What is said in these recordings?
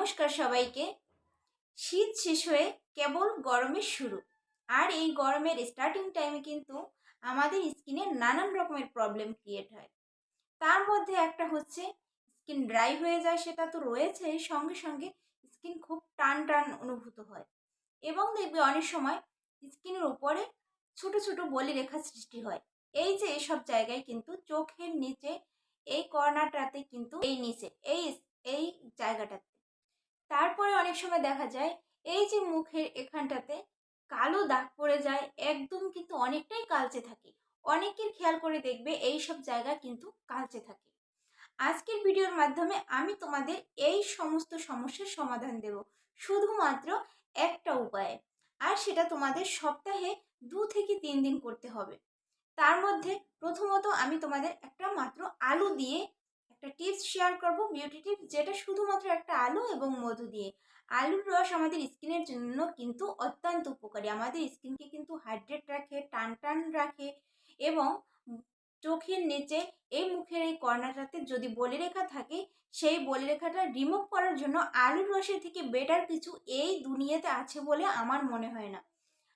নমস্কার সবাইকে। শীত শেষ হয়ে কেবল গরমের শুরু। আর এই গরমের স্টার্টিং টাইমে কিন্তু আমাদের স্কিনে নানান রকমের প্রবলেম ক্রিয়েট হয়। তার মধ্যে একটা হচ্ছে স্কিন ড্রাই হয়ে যায় সেটা তো রয়েছে, সঙ্গে সঙ্গে স্কিন খুব টান টান অনুভূত হয়। এবং দেখবে অনেক সময় স্কিনের উপরে ছোট ছোট বলি রেখা সৃষ্টি হয়। এই যে এসব জায়গায় কিন্তু চোখের নিচে এই কর্নারটাতে কিন্তু এই নিচে, এই এই জায়গাটাতে অনেক সময় দেখা যায়, এই যে মুখের এখানটাতে কালো দাগ পড়ে যায়, একদম কিন্তু অনেকটাই কালচে থাকে। অনেকের খেয়াল করে দেখবে এই সব জায়গা কিন্তু কালচে থাকে। আজকের ভিডিওর মাধ্যমে আমি তোমাদের এই সমস্ত সমস্যার সমাধান দেব, শুধুমাত্র একটা উপায়ে। আর সেটা তোমাদের সপ্তাহে দু থেকে তিন দিন করতে হবে। তার মধ্যে প্রথমত আমি তোমাদের একটা মাত্র আলু দিয়ে একটা টিপস শেয়ার করব। বিউটি টিপস যেটা শুধুমাত্র একটা আলু এবং মধু দিয়ে। আলুর রস আমাদের স্কিনের জন্য কিন্তু অত্যন্ত উপকারী। আমাদের স্কিনকে কিন্তু হাইড্রেট রাখে, টান টান রাখে এবং চোখের নিচে এই মুখের এই কর্নারটাতে যদি বলি রেখা থাকে, সেই বলি রেখাটা রিমুভ করার জন্য আলুর রসের থেকে বেটার কিছু এই দুনিয়াতে আছে বলে আমার মনে হয় না।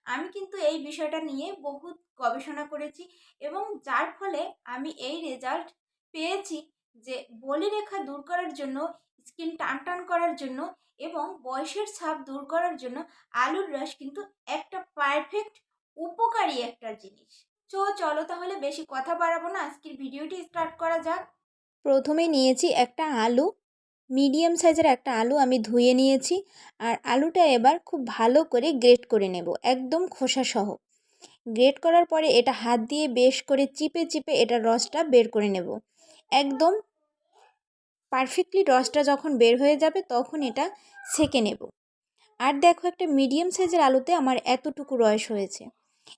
আমি কিন্তু এই বিষয়টা নিয়ে বহুত গবেষণা করেছি এবং যার ফলে আমি এই রেজাল্ট পেয়েছি। যে বলি রেখা দূর করার জন্য স্কিন টান টান করার জন্য এবং বয়সের ছাপ দূর করার জন্য আলুর রস কিন্তু একটা পারফেক্ট উপকারী একটা জিনিস। চো চলো তাহলে বেশি কথা বাড়াবো না, আজকের ভিডিওটি স্টার্ট করা যাক। প্রথমে নিয়েছি একটা আলু মিডিয়াম সাইজের একটা আলু আমি ধুয়ে নিয়েছি আর আলুটা এবার খুব ভালো করে গ্রেট করে নেব, একদম খোসা সহ। গ্রেট করার পরে এটা হাত দিয়ে বেশ করে চিপে চিপে এটার রসটা বের করে নেব। একদম পারফেক্টলি রসটা যখন বের হয়ে যাবে তখন এটা সেকে নেব। আর দেখো একটা মিডিয়াম সাইজের আলুতে আমার এতটুকু রস হয়েছে।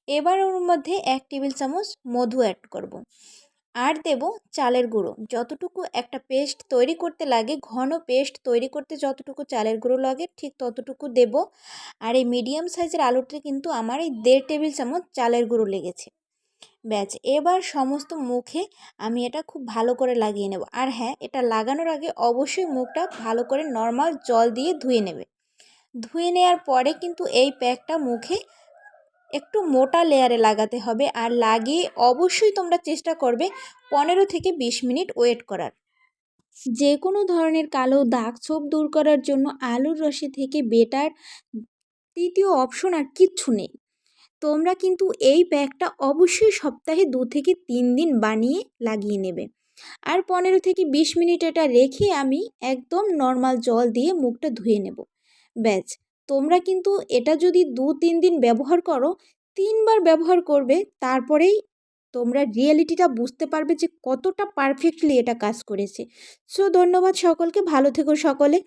এবার ওর মধ্যে এক টেবিল চামচ মধু অ্যাড করব। আর দেব চালের গুঁড়ো। যতটুকু একটা পেস্ট তৈরি করতে লাগে, ঘন পেস্ট তৈরি করতে যতটুকু চালের গুঁড়ো লাগে, ঠিক ততটুকু দেব। আর এই মিডিয়াম সাইজের আলুটা কিন্তু আমার এই দেড় টেবিল চামচ চালের গুঁড়ো লেগেছে। ব্যাচ এবার সমস্ত মুখে আমি এটা খুব ভালো করে লাগিয়ে নেব। আর হ্যাঁ এটা লাগানোর আগে অবশ্যই মুখটা ভালো করে নর্মাল জল দিয়ে ধুয়ে নেবে। ধুয়ে নেওয়ার পরে কিন্তু এই প্যাকটা মুখে একটু মোটা লেয়ারে লাগাতে হবে। আর লাগিয়ে অবশ্যই তোমরা চেষ্টা করবে পনেরো থেকে বিশ মিনিট ওয়েট করার। যে কোনো ধরনের কালো দাগ, ছোপ দূর করার জন্য আলুর রসে থেকে বেটার তৃতীয় অপশন আর কিচ্ছু নেই। তোমরা কিন্তু এই প্যাকটা অবশ্যই সপ্তাহে দু থেকে তিন দিন বানিয়ে লাগিয়ে নেবে। আর পনেরো থেকে বিশ মিনিট এটা রেখে আমি একদম নর্মাল জল দিয়ে মুখটা ধুয়ে নেব। ব্যাস, তোমরা কিন্তু এটা যদি দু তিন দিন ব্যবহার করো, তিনবার ব্যবহার করবে, তারপরেই তোমরা রিয়েলিটিটা বুঝতে পারবে যে কতটা পারফেক্টলি এটা কাজ করেছে। সো, ধন্যবাদ সকলকে, ভালো থেকো সকলে।